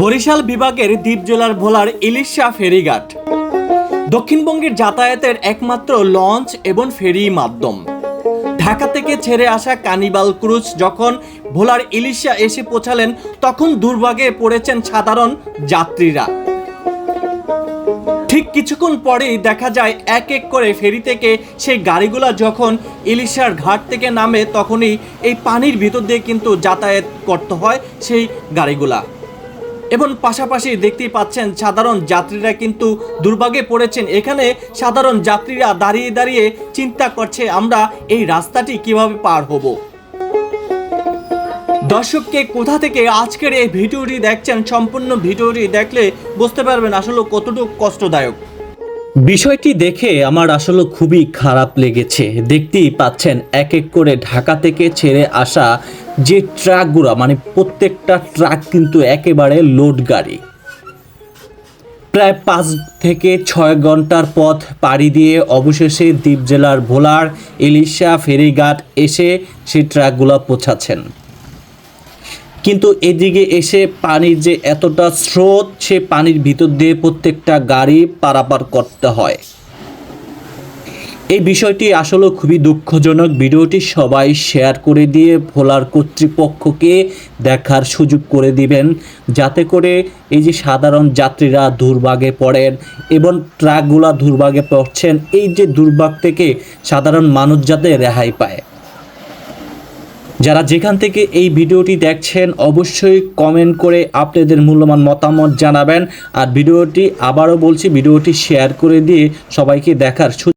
বরিশাল বিভাগের দ্বীপ জেলার ভোলার ইলিশা ফেরিঘাট। দক্ষিণবঙ্গের যাতায়াতের একমাত্র লঞ্চ এবং ফেরি মাধ্যম। ঢাকা থেকে ছেড়ে আসা কানিবাল ক্রুজ যখন ভোলার ইলিশা এসে পৌঁছালেন, তখন দুর্ভাগে পড়েছেন সাধারণ যাত্রীরা। ঠিক কিছুক্ষণ পরেই দেখা যায় এক এক করে ফেরি থেকে সেই গাড়িগুলো যখন ইলিশার ঘাট থেকে নামে তখনই এই পানির ভিতর দিয়ে কিন্তু যাতায়াত করতে হয় সেই গাড়িগুলা। এবং পাশাপাশি দেখতেই পাচ্ছেন সাধারণ যাত্রীরা কিন্তু দুর্ভাগে পড়েছেন। এখানে সাধারণ যাত্রীরা দাঁড়িয়ে দাঁড়িয়ে চিন্তা করছে, আমরা এই রাস্তাটি কীভাবে পার হব? দর্শককে কোথা থেকে আজকের এই ভিডিওটি দেখছেন, সম্পূর্ণ ভিডিওটি দেখলে বুঝতে পারবেন আসলে কতটুকু কষ্টদায়ক। বিষয়টি দেখে আমার আসলে খুবই খারাপ লেগেছে। দেখতেই পাচ্ছেন, এক এক করে ঢাকা থেকে ছেড়ে আসা যে ট্রাকগুলো মানে প্রত্যেকটা ট্রাক কিন্তু একেবারে লোড গাড়ি। প্রায় পাঁচ থেকে ছয় ঘণ্টার পথ পাড়ি দিয়ে অবশেষে দ্বীপ জেলার ভোলার ইলিশা ফেরিঘাট এসে সেই ট্রাকগুলো পৌঁছাচ্ছেন। কিন্তু এদিকে এসে পানির যে এতটা স্রোত, সে পানির ভিতর দিয়ে প্রত্যেকটা গাড়ি পারাপার করতে হয়। এই বিষয়টি আসলে খুবই দুঃখজনক। ভিডিওটি সবাই শেয়ার করে দিয়ে ভোলার কর্তৃপক্ষকে দেখার সুযোগ করে দিবেন, যাতে করে এই যে সাধারণ যাত্রীরা দুর্ভাগে পড়েন এবং ট্রাকগুলা দুর্ভাগে পড়ছেন, এই যে দুর্ভাগ থেকে সাধারণ মানুষ যাতে রেহাই পায়। যারা যেখান থেকে এই ভিডিওটি দেখছেন, অবশ্যই কমেন্ট করে আপনাদের মূল্যবান মতামত জানাবেন। আর ভিডিওটি আবারও বলছি, ভিডিওটি শেয়ার করে দিয়ে সবাইকে দেখার